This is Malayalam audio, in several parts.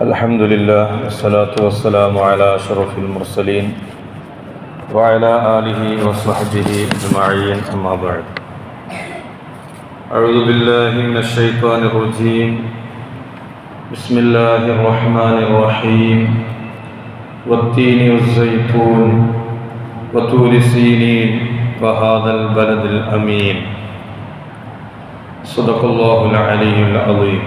الحمد لله والصلاة والسلام على أشرف المرسلين وعلى آله وصحبه أجمعين أما بعد أعوذ بالله من الشيطان الرجيم بسم الله الرحمن الرحيم والتين والزيتون وطور سينين وهذا البلد الأمين صدق الله العلي العظيم.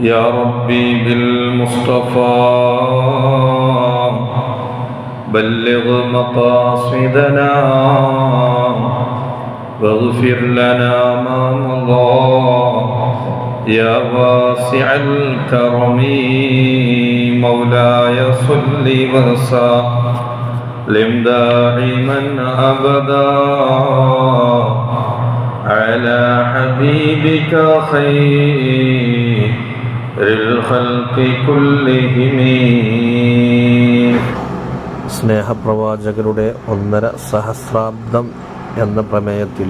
يا ربي بالمصطفى بلغ مقاصدنا واغفر لنا ما مضى. يا واسع الكرم مولاي صل وسلم. دائما ابدا على حبيبك خير الخلق كلهم സ്നേഹപ്രവാചകരുടെ ഒന്നര സഹസ്രാബ്ദം എന്ന പ്രമേയത്തിൽ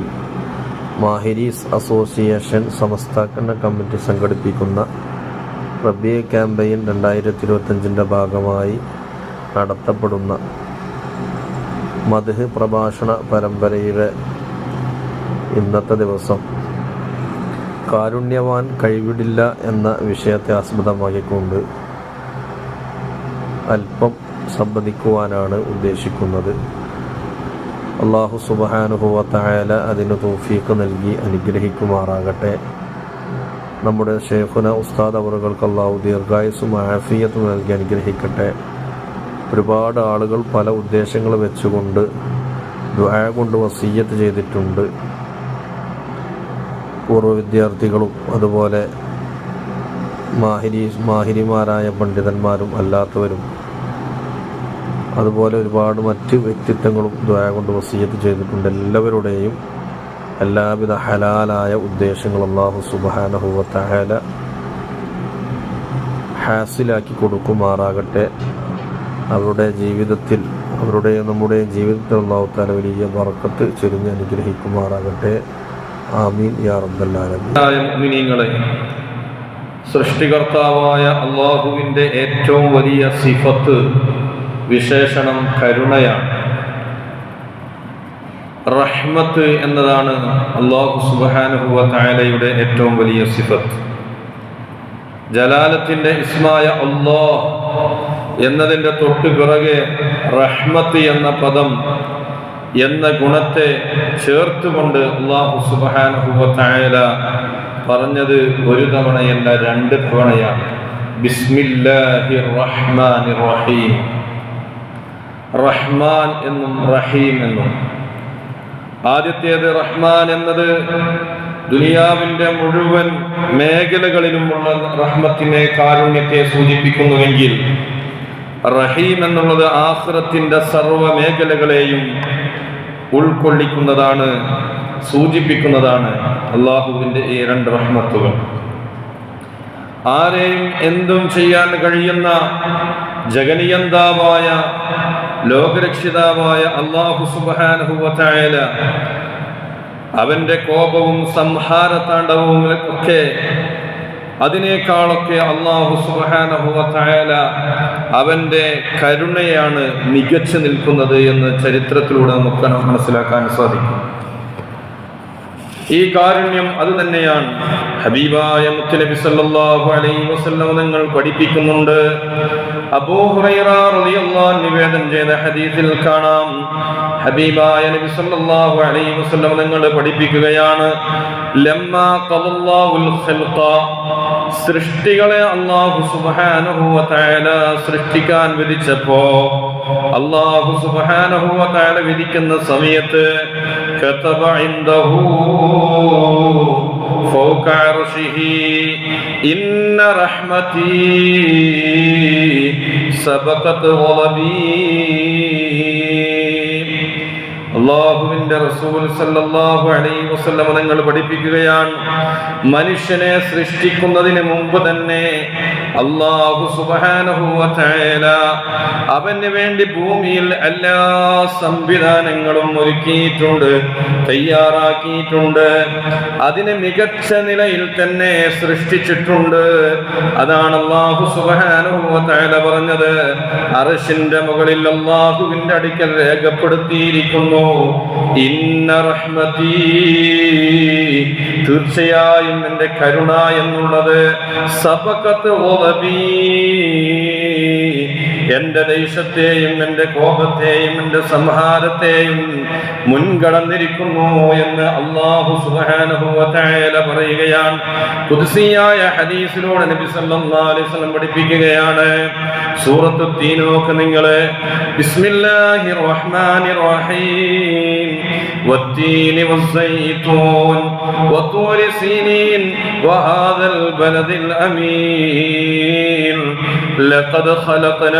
മാഹിരീസ് അസോസിയേഷൻ സംസ്ഥാപന കമ്മിറ്റി സംഘടിപ്പിക്കുന്ന റബിയ ക്യാമ്പയിൻ രണ്ടായിരത്തി ഇരുപത്തഞ്ചിൻ്റെ ഭാഗമായി നടത്തപ്പെടുന്ന മധു പ്രഭാഷണ പരമ്പരയിലെ ഇന്നത്തെ ദിവസം. കാരുണ്യവാൻ കൈവിടില്ല എന്ന വിഷയത്തെ ആസ്പദമാക്കിക്കൊണ്ട് അല്പം സംബന്ധിക്കുവാനാണ് ഉദ്ദേശിക്കുന്നത്. അള്ളാഹു സുബഹാനുഭവത്തായാല അതിന് തോഫീക്ക് നൽകി അനുഗ്രഹിക്കുമാറാകട്ടെ. നമ്മുടെ ഷേഖുന ഉസ്താദ് അവറുകൾക്ക് അള്ളാഹു ദീർഘായുസും ആഫിയത്തും നൽകി അനുഗ്രഹിക്കട്ടെ. ഒരുപാട് ആളുകൾ പല ഉദ്ദേശങ്ങൾ വെച്ചുകൊണ്ട് ദ്വായ കൊണ്ട് വസീയത്ത് ചെയ്തിട്ടുണ്ട്. പൂർവ വിദ്യാർത്ഥികളും അതുപോലെ മാഹിരി മാഹിരിമാരായ പണ്ഡിതന്മാരും അല്ലാത്തവരും അതുപോലെ ഒരുപാട് മറ്റ് വ്യക്തിത്വങ്ങളും ദ്വായ കൊണ്ട് വസീയത്ത് ചെയ്തിട്ടുണ്ട്. എല്ലാവരുടെയും എല്ലാവിധ ഹലാലായ ഉദ്ദേശങ്ങൾ അള്ളാഹു സുബാനഹുവത്തായാല ഹാസിലാക്കി കൊടുക്കുമാറാകട്ടെ. അവരുടെ ജീവിതത്തിൽ അവരുടെ നമ്മുടെ ജീവിതത്തിൽ അള്ളാഹു താല വലിയ വറക്കത്ത് ചെരിഞ്ഞ് അനുഗ്രഹിക്കുമാറാകട്ടെ. ആമീൻ യാ സൃഷ്ടികർത്താവായ അള്ളാഹുവിന്റെ ഏറ്റവും വലിയ സിഫത്ത് വിശേഷണം കരുണയാണ്. റഹ്മത്ത് എന്നതാണ് അള്ളാഹു സുബാനുഹുവ തായാലയുടെ ഏറ്റവും വലിയ സിഫത്ത്. ജലാലത്തിന്റെ ഇസ്മായ അള്ളാഹ് എന്നതിന്റെ തൊട്ട് പിറകെ റഹ്മത്ത് എന്ന പദം എന്ന ഗുണത്തെ ചേർത്തുകൊണ്ട് അള്ളാഹു സുബാനുഹുവ തായാല പറഞ്ഞത് ഒരു തവണയല്ല രണ്ട് തവണയാണ്. ബിസ്മില്ലാഹി റഹ്മാൻ റഹീം റഹ്മാൻ എന്നും റഹീം എന്നും. ആദ്യത്തേത് റഹ്മാൻ എന്നത് ദുനിയാവിന്റെ മുഴുവൻ മേഖലകളിലുമുള്ള റഹ്മത്തിനെ കാരുണ്യത്തെ സൂചിപ്പിക്കുന്നുവെങ്കിൽ റഹീം എന്നുള്ളത് ആഹ്റത്തിന്റെ സർവ മേഖലകളെയും ഉൾക്കൊള്ളിക്കുന്നതാണ് സൂചിപ്പിക്കുന്നതാണ് അള്ളാഹുവിന്റെ ഈ രണ്ട് റഹ്മത്തുകൾ. ആരെയും എന്തും ചെയ്യാൻ കഴിയുന്ന ജഗനിയന്താവായ ലോകരക്ഷിതാവായ അള്ളാഹു സുബാനുഭവത്തായാല അവന്റെ കോപവും സംഹാര സംഹാരതാണ്ഡവും ഒക്കെ അതിനേക്കാളൊക്കെ അള്ളാഹു സുബാനുഭവത്തായാല അവന്റെ കരുണയാണ് മികച്ചു നിൽക്കുന്നത് എന്ന് ചരിത്രത്തിലൂടെ നമുക്ക് മനസ്സിലാക്കാൻ സാധിക്കും. ഈ കാരുണ്യം അത് തന്നെയാണ്. ഹബീബായ മുത്തലബി സല്ലല്ലാഹു അലൈഹി വസല്ലം നിങ്ങൾ പഠിപ്പിക്കുന്നുണ്ട്. അബൂ ഹുറൈറ റളിയല്ലാഹു നിവേദനം ചെയ്ത ഹദീസിൽ കാണാം. ഹബീബായ നബി സല്ലല്ലാഹു അലൈഹി വസല്ലം നിങ്ങൾ പഠിപ്പിക്കുകയാണ് ലമ്മാ ഖലല്ലാഹുൽ ഖൽഖ സൃഷ്ടികളെ അല്ലാഹു സുബ്ഹാനഹു വ തആല സൃഷ്ടിക്കാൻ വിധിച്ചപ്പോ അല്ലാഹു സുബ്ഹാനഹു വ തആല വിധിക്കുന്ന സമയത്ത് كتب عنده فوق عرشه إن رحمتي سبقت غضبي അള്ളാഹുവിന്റെ റസൂൽ സല്ലല്ലാഹു അലൈഹി വസല്ലം നിങ്ങൾ പഠിപ്പിക്കുകയാണ്. മനുഷ്യനെ സൃഷ്ടിക്കുന്നതിന് മുമ്പ് തന്നെ അള്ളാഹു തആല അവന് വേണ്ടി ഭൂമിയിൽ എല്ലാ സംവിധാനങ്ങളും ഒരുക്കിയിട്ടുണ്ട് തയ്യാറാക്കിയിട്ടുണ്ട് അതിനെ മികച്ച നിലയിൽ തന്നെ സൃഷ്ടിച്ചിട്ടുണ്ട്. അതാണ് അള്ളാഹു തആല പറഞ്ഞത്. അർശിന്റെ മുകളിൽ അള്ളാഹുവിന്റെ അടുക്കൽ രേഖപ്പെടുത്തിയിരിക്കുന്നു. ഇന്ന റഹ്മതീ തീർച്ചയായും എന്റെ കരുണ എന്നുള്ളത് സബകത്ത് ഓവബീ. എന്റെ ദേശത്തെയും എന്റെ കോപത്തെയും എന്റെ സംഹാരത്തെയും മുൻകടന്നിരിക്കുന്നു എന്ന് അള്ളാഹു സുബ്ഹാനഹു വ തആല പറയുകയാണ് ഖുദ്സിയായ ഹദീസിലൂടെ നബി സല്ലല്ലാഹു അലൈഹി വസല്ലം പഠിപ്പിക്കുകയാണ് സൂറത്ത് തീൻ നോക്ക് നിങ്ങൾ ബിസ്മില്ലാഹിർ റഹ്മാനിർ റഹീം والتين والزيتون وطور سينين وهذا البلد الأمين لقد خلقنا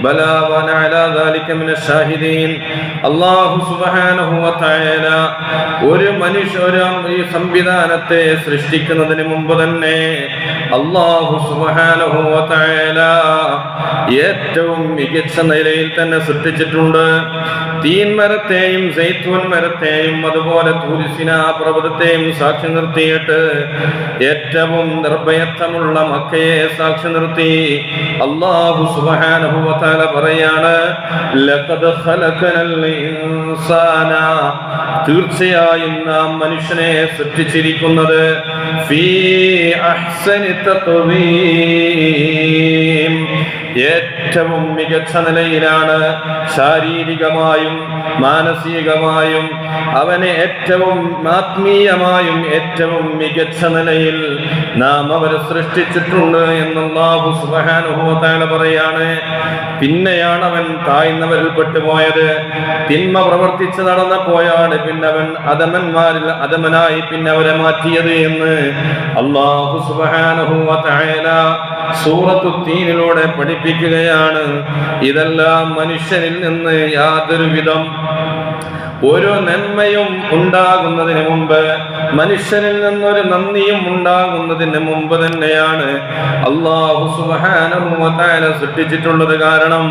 بلى وانا على ذلك من الشاهدين അള്ളാഹു സുബ്ഹാനഹു വ തആല ഒരു മനുഷ്യ ഒരു ഈ സംവിധാനത്തെ സൃഷ്ടിക്കുന്നതിന് മുമ്പ് തന്നെ അള്ളാഹു സുബ്ഹാനഹു വ ഏറ്റവും മികച്ച നിലയിൽ തന്നെ സൃഷ്ടിച്ചിട്ടുണ്ട്. തീൻ മരത്തെയും സൈത്തൂൻ മരത്തെയും അതുപോലെ തുരിസിന പർവതത്തെയും സാക്ഷി നിർത്തിയിട്ട് ഏറ്റവും നിർഭയത്വമുള്ള മക്കയെ സാക്ഷി നിർത്തി. അള്ളാഹു തആല പറയാണ് തീർച്ചയായും നാം മനുഷ്യനെ സൃഷ്ടിച്ചിരിക്കുന്നത് ഫീ അഹ്സനി تطويم ഏറ്റവും മികച്ച നിലയിലാണ് ശാരീരികമായും മാനസികമായും അവനെ ഏറ്റവും ആത്മീയമായും ഏറ്റവും മികച്ച നിലയിൽ നാം അവരെ സൃഷ്ടിച്ചിട്ടുണ്ട് എന്നുള്ളാഹു തആല പറയാണ്. പിന്നെയാണ് അവൻ താഴ്ന്നവരിൽ പെട്ടുപോയത്. തിന്മ പ്രവർത്തിച്ച് നടന്നപ്പോയാണ് പിന്നെ അവൻ അധമന്മാരിൽ അധമനായി പിന്നെ അവരെ മാറ്റിയത് എന്ന് അള്ളാഹു തആല സൂറത്തു തീനിലൂടെ പഠിപ്പിക്കുകയാണ് ഇതെല്ലാം മനുഷ്യനിൽ നിന്ന് യാതൊരു വിധം ഒരു നന്മയും ഉണ്ടാകുന്നതിന് മുമ്പ് മനുഷ്യനിൽ നിന്നൊരു നന്ദിയും ഉണ്ടാകുന്നതിന് മുമ്പ് തന്നെയാണ് അള്ളാഹു തആല സൃഷ്ടിച്ചിട്ടുള്ളത് കാരണം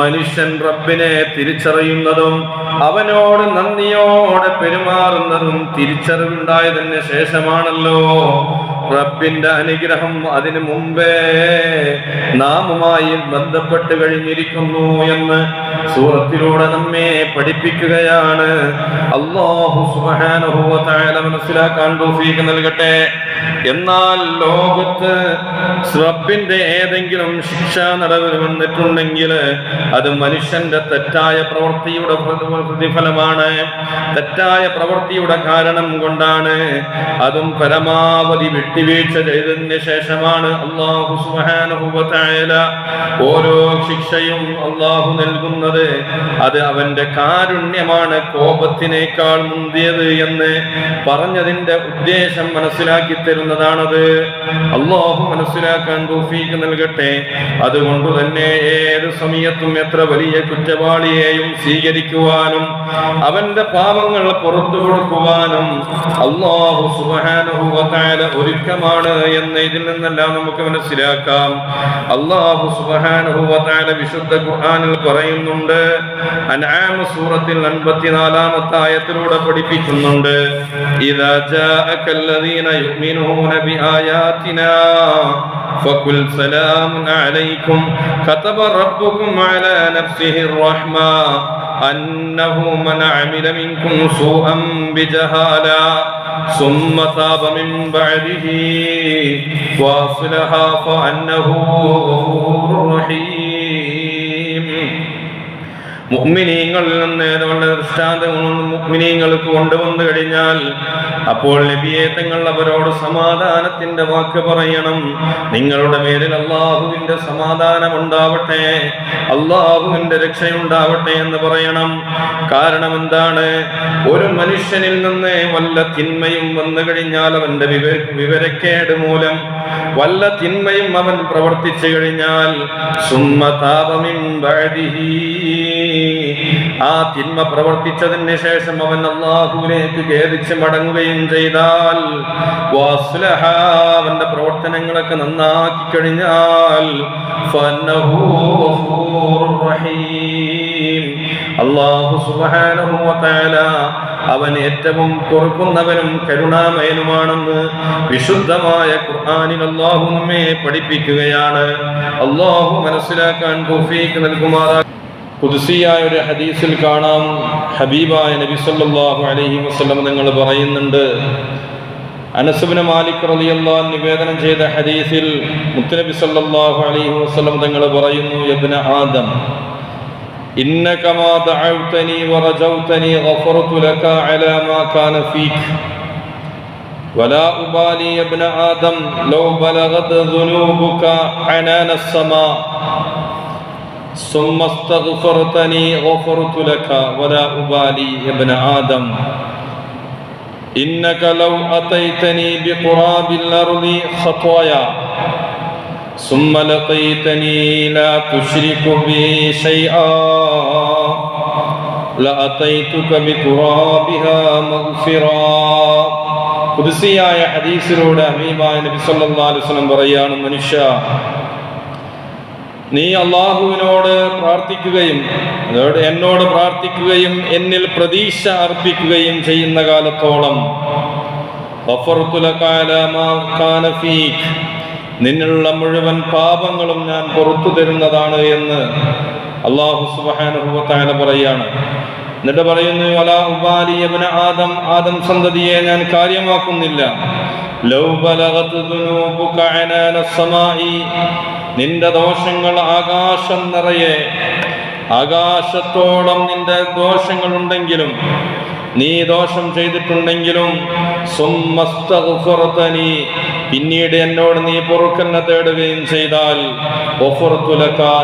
മനുഷ്യൻ റബ്ബിനെ തിരിച്ചറിയുന്നതും അവനോട് നന്ദിയോടെ പെരുമാറുന്നതും തിരിച്ചറിവുണ്ടായതിന് ശേഷമാണല്ലോ. റബ്ബിന്റെ അനുഗ്രഹം അതിനു മുമ്പേ നാമുമായി ബന്ധപ്പെട്ട് കഴിഞ്ഞിരിക്കുന്നു എന്ന് സൂറത്തിലൂടെ നമ്മെ പഠിപ്പിക്കുകയാണ്. അള്ളാഹു വ മനസ്സിലാക്കാൻ തോഫീക്ക് നൽകട്ടെ. എന്നാൽ ലോകത്ത് റബ്ബിന്റെ ഏതെങ്കിലും ശിക്ഷാ നടപടി വന്നിട്ടുണ്ടെങ്കിൽ അത് മനുഷ്യന്റെ തെറ്റായ പ്രവൃത്തിയുടെ പ്രതി- പ്രതിഫലമാണ്. തെറ്റായ പ്രവൃത്തിയുടെ കാരണം കൊണ്ടാണ് അതും പരമാവധി വിട്ടുവീഴ്ച ചെയ്തതിന് ശേഷമാണ് അള്ളാഹു വ ഓരോ ശിക്ഷയും അള്ളാഹു നൽകുന്നത്. അത് അവന്റെ കാരുണ്യമാണ് കോപത്തിനേക്കാൾ മുന്തിയത് എന്ന് പറഞ്ഞതിന്റെ ഉദ്ദേശം മനസ്സിലാക്കി തരുന്നതാണത്. അള്ളാഹു മനസ്സിലാക്കാൻ തോഫീക്ക് നൽകട്ടെ. അതുകൊണ്ട് തന്നെ ഏത് സമയത്തും എത്ര വലിയ കുറ്റവാളിയെയും സ്വീകരിക്കുവാനും അവന്റെ പാപങ്ങൾ പുറത്തു കൊടുക്കുവാനും അള്ളാഹു സുബ്ഹാനഹു വ തആല ഒരുക്കമാണ് എന്ന് ഇതിൽ നിന്നെല്ലാം നമുക്ക് മനസ്സിലാക്കാം അള്ളാഹു സുബ്ഹാനഹു വ തആല വിശുദ്ധ ഖുർആനിൽ പറയുന്നുണ്ട് അൻആം സൂറത്തിൽ 54 ആയത്തിലൂടെ പഠിപ്പിക്കുന്നുണ്ട് ഇദാ ജാഅകല്ലദീന യുഅ്മിനൂന ബിആയാതിനാ فقل سلام عليكم كتب ربكم على نفسه الرحمة أنه من عمل منكم سوءا بجهالة ثم تاب من بعده واصلها فأنه رحيم. മുഗ്മിനീങ്ങളിൽ നിന്ന് ഏതുകൊണ്ട് ദൃഷ്ടാന്തങ്ങളൊന്നും മുഗ്മിനീങ്ങൾക്ക് കൊണ്ടുവന്നു കഴിഞ്ഞാൽ അപ്പോൾ നബിയെ തങ്ങൾ അവരോട് സമാധാനത്തിന്റെ വാക്ക് പറയണം. നിങ്ങളുടെ പേരിൽ അള്ളാഹുവിന്റെ സമാധാനം ഉണ്ടാവട്ടെ അള്ളാഹുവിന്റെ രക്ഷയുണ്ടാവട്ടെ എന്ന് പറയണം. കാരണം എന്താണ്? ഒരു മനുഷ്യനിൽ നിന്ന് വല്ല തിന്മയും വന്നു കഴിഞ്ഞാൽ അവന്റെ വിവ വിവരക്കേട് മൂലം വല്ല തിന്മയും അവൻ പ്രവർത്തിച്ചു കഴിഞ്ഞാൽ സുമ്മ താപമിൻ ബഅദിഹി. ആ തിന്മ പ്രവർത്തിച്ചതിന് ശേഷം അവൻ അള്ളാഹുവിലേക്ക് ഖേദിച്ച് മടങ്ങുകയും ചെയ്താൽ അവന്റെ പ്രവർത്തനങ്ങളൊക്കെ നന്നാക്കി കഴിഞ്ഞാൽ അവൻ ഏറ്റവും കുറുക്കുന്നവനും കരുണാമയനുമാണെന്ന് വിശുദ്ധമായ ഖുർആാനിൽ അള്ളാഹു നമ്മെ പഠിപ്പിക്കുകയാണ്. അള്ളാഹു മനസ്സിലാക്കാൻ തൗഫീഖ് നൽകുമാറാ കുതിസിയായ ഒരു ഹദീസിൽ കാണാം ഹബീബായ നബി സല്ലല്ലാഹു അലൈഹി വസല്ലം നിങ്ങൾ പറയുന്നുണ്ട് അനസുബിന് മാലിക് റളിയല്ലാഹു അൻഹു നിവേദനം ചെയ്ത ഹദീസിൽ മുത്തനബി സല്ലല്ലാഹു അലൈഹി വസല്ലം തങ്ങൾ പറയുന്നു യബ്ന ആദം إنك ما دعوتني ورجوتني غفرت لك على ما كان فيك ولا أبالي يا ابن آدم لو بلغت ذنوبك عنان السماء ثم استغفرتني غفرت لك ولا أبالي يا ابن آدم إنك لو أتيتني بقراب الأرض خطايا ثم لقيتني لا تشرك بي شيئا لأتيتك بترابها مغفرا കുതിസിയായ ഹദീസിലൂടെ ഹബീബായ നബി സല്ലല്ലാഹു അലൈഹി വസല്ലം പറയാണ് മനുഷ്യ നീ അള്ളാഹുവിനോട് പ്രാർത്ഥിക്കുകയും എന്നോട് പ്രാർത്ഥിക്കുകയും എന്നിൽ പ്രതീക്ഷ അർപ്പിക്കുകയും ചെയ്യുന്ന കാലത്തോളം. നിന്നുള്ള മുഴുവൻ പാപങ്ങളും ഞാൻ പുറത്തു തരുന്നതാണ് എന്ന് അള്ളാഹു സുബാനുഭവത്തായ പറയാണ് എന്നിട്ട് പറയുന്നു വലാ ആദം ആദം സന്തതിയെ ഞാൻ കാര്യമാക്കുന്നില്ല. നിന്റെ ദോഷങ്ങൾ ആകാശം നിറയെ. ആകാശത്തോളം നിന്റെ ദോഷങ്ങൾ ഉണ്ടെങ്കിലും നീ ദോഷം ചെയ്തിട്ടുണ്ടെങ്കിലും പിന്നീട് എന്നോട് നീ പൊറുക്കലിനെ തേടുകയും ചെയ്താൽ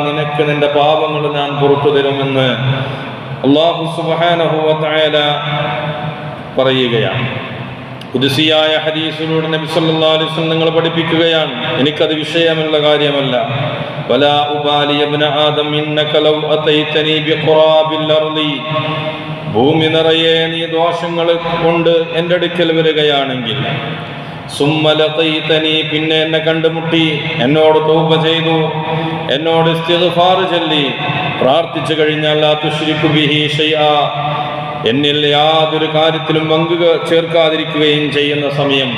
നിനക്ക് നിന്റെ പാപങ്ങൾ ഞാൻ പുറത്തു തരുമെന്ന് അള്ളാഹു സുബാനഹുല പറയുകയാണ്. കുതിസിയായ ഹദീസിലൂടെ നബി വസല്ലം നിങ്ങൾ പഠിപ്പിക്കുകയാണ്. എനിക്കത് വിഷയമുള്ള കാര്യമല്ല. വല അർളി ഭൂമി നിറയെ നീ ദോഷങ്ങൾ കൊണ്ട് എന്റെ അടുക്കൽ വരികയാണെങ്കിൽ സുമ്മലതൈതനി പിന്നെ എന്നെ കണ്ടുമുട്ടി എന്നോട് തൗബ ചെയ്തു എന്നോട് ഇസ്തിഗ്ഫാർ ചൊല്ലി. പ്രാർത്ഥിച്ചു കഴിഞ്ഞാൽ എന്നിൽ യാതൊരു കാര്യത്തിലും പങ്കു ചേർക്കാതിരിക്കുകയും ചെയ്യുന്ന സമയം.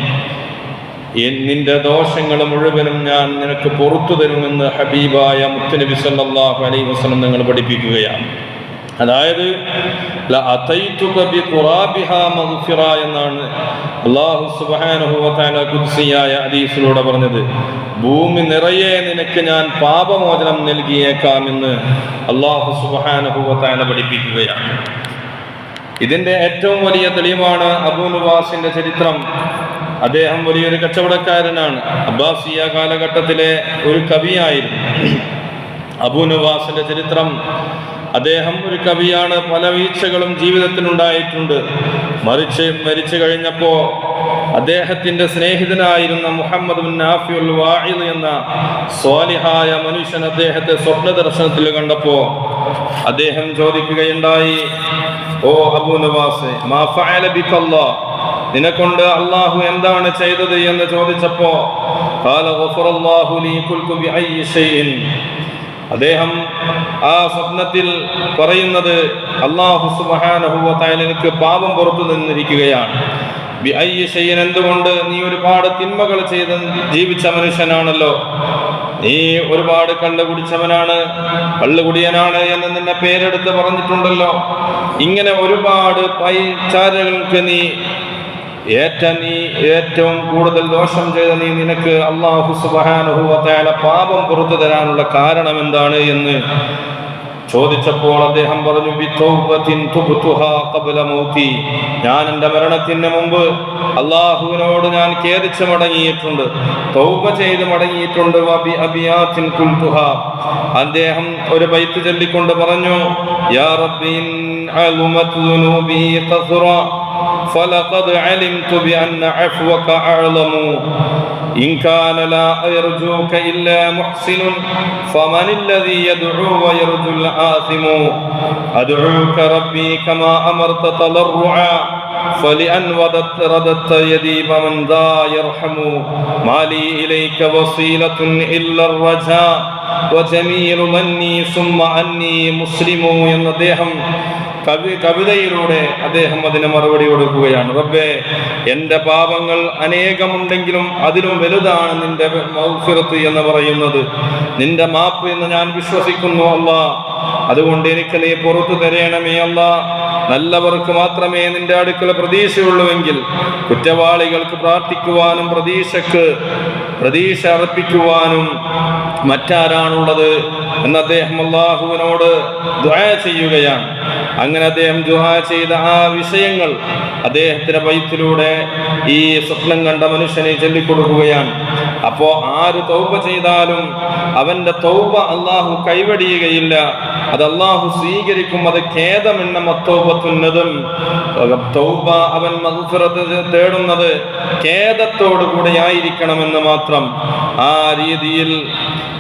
നിന്റെ ദോഷങ്ങൾ മുഴുവനും ഞാൻ നിനക്ക് പുറത്തു തരുമെന്ന് ഹബീബായ മുത്തനബി സല്ലാഹു അലൈഹി വസല്ലം നിങ്ങൾ പഠിപ്പിക്കുകയാണ്. അതായത് എന്നാണ് തആല ഖുദ്സിയായ ഹദീസിലൂടെ പറഞ്ഞത്. ഭൂമി നിറയെ നിനക്ക് ഞാൻ പാപമോചനം നൽകിയേക്കാമെന്ന് വ തആല പഠിപ്പിക്കുകയാണ്. ഇതിന്റെ ഏറ്റവും വലിയ തെളിവാണ് അബൂനുവാസിന്റെ ചരിത്രം. അദ്ദേഹം വലിയൊരു കച്ചവടക്കാരനാണ്. അബ്ബാസിയ കാലഘട്ടത്തിലെ ഒരു കവിയായിരുന്നു. അബൂനുവാസിന്റെ ചരിത്രം അദ്ദേഹം ഒരു കവിയാണ്. പല വീഴ്ചകളും ജീവിതത്തിനുണ്ടായിട്ടുണ്ട്. മറിച്ച് മരിച്ചു കഴിഞ്ഞപ്പോ അദ്ദേഹത്തിന്റെ സ്നേഹിതനായിരുന്ന മുഹമ്മദ് വാഇദ് എന്ന സ്വാലിഹായ മനുഷ്യൻ അദ്ദേഹത്തെ സ്വപ്ന ദർശനത്തിൽ കണ്ടപ്പോ അദ്ദേഹം ചോദിക്കുകയുണ്ടായി ഓ അബൂ നവാസ് നിന്നെക്കൊണ്ട് അള്ളാഹു എന്താണ് ചെയ്തത്? എന്ന് ചോദിച്ചപ്പോ അദ്ദേഹം ആ സ്വപ്നത്തിൽ പറയുന്നത് അള്ളാഹു എനിക്ക് പാപം പുറത്തു നിന്നിരിക്കുകയാണ്. എന്തുകൊണ്ട് നീ ഒരുപാട് തിന്മകൾ ചെയ്ത് ജീവിച്ച മനുഷ്യനാണല്ലോ? നീ ഒരുപാട് കള്ളു കുടിച്ചവനാണ് കള്ളുകുടിയനാണ് എന്ന് നിന്നെ പേരെടുത്ത് പറഞ്ഞിട്ടുണ്ടല്ലോ. ഇങ്ങനെ ഒരുപാട് പൈചാരകൾക്ക് നീ ഏറ്റ നീ ഏറ്റവും കൂടുതൽ ദോഷം ചെയ്ത നീ നിനക്ക് അള്ളാഹു സുബാനുഭവത്തായ പാപം പുറത്തു തരാനുള്ള കാരണം എന്താണ് എന്ന് ചോദിച്ചപ്പോൾ അദ്ദേഹം പറഞ്ഞു. ഞാൻ എന്റെ മരണത്തിന് മുമ്പ് അള്ളാഹുവിനോട് ഞാൻ ഖേദിച്ച് മടങ്ങിയിട്ടുണ്ട് തൗബ ചെയ്ത് മടങ്ങിയിട്ടുണ്ട്. അദ്ദേഹം ഒരു ബൈത്ത് ചൊല്ലിക്കൊണ്ട് പറഞ്ഞു യാ فلقد علمت بأن عفوك أعلم إن كان لا يرجوك إلا محسن فمن الذي يدعو ويرجو الآثم؟ أدعوك ربي كما أمرت تضرعا. فلأن وددت رددت يدي فمن ذا يرحم ما لي إليك وصيلة إلا الرجاء وجميل مني ثم أني مسلم എന്ന അദ്ദേഹം കവി കവിതയിലൂടെ അദ്ദേഹം അതിന് മറുപടി കൊടുക്കുകയാണ് റബ്ബേ എൻ്റെ പാപങ്ങൾ അനേകമുണ്ടെങ്കിലും അതിലും വലുതാണ് നിന്റെ മൗഫിറത്ത് എന്ന് പറയുന്നത് നിന്റെ മാപ്പ് എന്ന് ഞാൻ വിശ്വസിക്കുന്നു അല്ല അതുകൊണ്ട് എനിക്ക് നീ പുറത്തു തരേണമേ അല്ല നല്ലവർക്ക് മാത്രമേ നിന്റെ അടുക്കൽ പ്രതീക്ഷയുള്ളൂവെങ്കിൽ കുറ്റവാളികൾക്ക് പ്രാർത്ഥിക്കുവാനും പ്രതീക്ഷക്ക് പ്രതീക്ഷ അർപ്പിക്കുവാനും മറ്റാരാണുള്ളത് എന്ന് അദ്ദേഹം അള്ളാഹുവിനോട് ദ്വയ ചെയ്യുകയാണ്. അങ്ങനെ അദ്ദേഹം ദുആ ചെയ്ത ആ വിഷയങ്ങൾ അദ്ദേഹത്തിന്റെ പൈത്തിലൂടെ ഈ സ്വപ്നം കണ്ട മനുഷ്യനെ ചൊല്ലിക്കൊടുക്കുകയാണ്. അപ്പോ ആര് തൗബ ചെയ്താലും അവന്റെ തൗബ അള്ളാഹു കൈവടിയുകയില്ല. അത് അള്ളാഹു സ്വീകരിക്കും. അത് ഖേദമെന്ന മത്തോപത്തുന്നതും തൗബ അവൻ മഗ്ഫിറത്ത് തേടുന്നത് ഖേദത്തോടു കൂടെ ആയിരിക്കണമെന്ന് മാത്രം. ആ രീതിയിൽ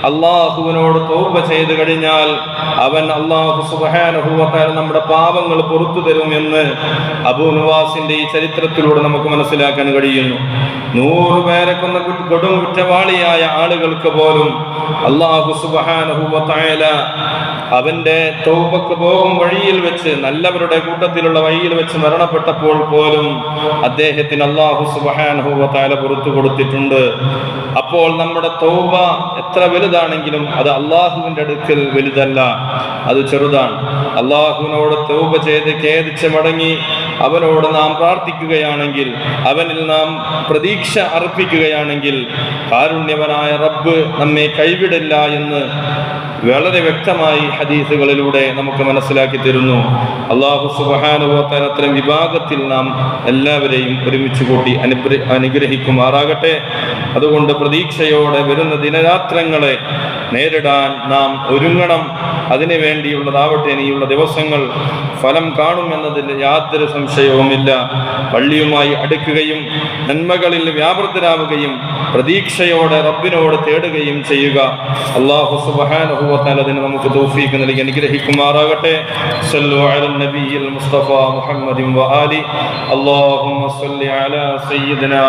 അള്ളാഹുവിനോട് തോപ ചെയ്ത് കഴിഞ്ഞാൽ അവൻ അള്ളാഹു സുബാനുഭവത്താൽ നമ്മുടെ പാപങ്ങൾ പുറത്തു എന്ന് അബൂ നവാസിന്റെ ഈ ചരിത്രത്തിലൂടെ നമുക്ക് മനസ്സിലാക്കാൻ കഴിയുന്നു. നൂറ് പേരെ കൊന്ന കൊടും കുറ്റവാളിയായ ആളുകൾക്ക് പോലും അള്ളാഹു സുബാനഹുല അവന്റെ തോപ്പക്ക് പോകും വഴിയിൽ വെച്ച് നല്ലവരുടെ കൂട്ടത്തിലുള്ള വഴിയിൽ വെച്ച് മരണപ്പെട്ടപ്പോൾ പോലും അദ്ദേഹത്തിന് അള്ളാഹു സുബാനഹുല പുറത്തു കൊടുത്തിട്ടുണ്ട്. അപ്പോൾ നമ്മുടെ തൗബ എത്ര വലുതാണെങ്കിലും അത് അള്ളാഹുവിന്റെ അടുക്കൽ വലുതല്ല അത് ചെറുതാണ്. അള്ളാഹുവിനോട് തൗബ ചെയ്ത് ഖേദിച്ച് മടങ്ങി അവനോട് നാം പ്രാർത്ഥിക്കുകയാണെങ്കിൽ അവനിൽ നാം പ്രതീക്ഷ അർപ്പിക്കുകയാണെങ്കിൽ കാരുണ്യവനായ റബ്ബ് നമ്മെ കൈവിടില്ല എന്ന് വളരെ വ്യക്തമായി ഹദീസുകളിലൂടെ നമുക്ക് മനസ്സിലാക്കി തരുന്നു. അള്ളാഹു സുബാനുഭവത്താൽ അത്തരം വിഭാഗത്തിൽ നാം എല്ലാവരെയും ഒരുമിച്ച് കൂട്ടി അനുഗ്ര അനുഗ്രഹിക്കുമാറാകട്ടെ. അതുകൊണ്ട് പ്രതീക്ഷയോടെ വരുന്ന ദിനരാത്രങ്ങളെ നേരിടാൻ നാം ഒരുങ്ങണം. അതിനു വേണ്ടിയുള്ളതാവട്ടെ ഇനിയുള്ള ദിവസങ്ങൾ ഫലം കാണുമെന്നതിൽ യാതൊരു സംശയവുമില്ല. പള്ളിയുമായി അടുക്കുകയും നന്മകളിൽ വ്യാപൃതരാവുകയും പ്രതീക്ഷയോടെ റബ്ബിനോട് തേടുകയും ചെയ്യുക. അള്ളാഹു സുബാനുഭവത്താൽ അതിന് നമുക്ക് തൗഫീഖ് നൽകി അനുഗ്രഹിക്കുമാറാകട്ടെ. സല്ലു അല നബിയിൽ മുസ്തഫ മുഹമ്മദിൻ വആലി അല്ലാഹുമ്മ സല്ലി അലാ സയ്യിദിനാ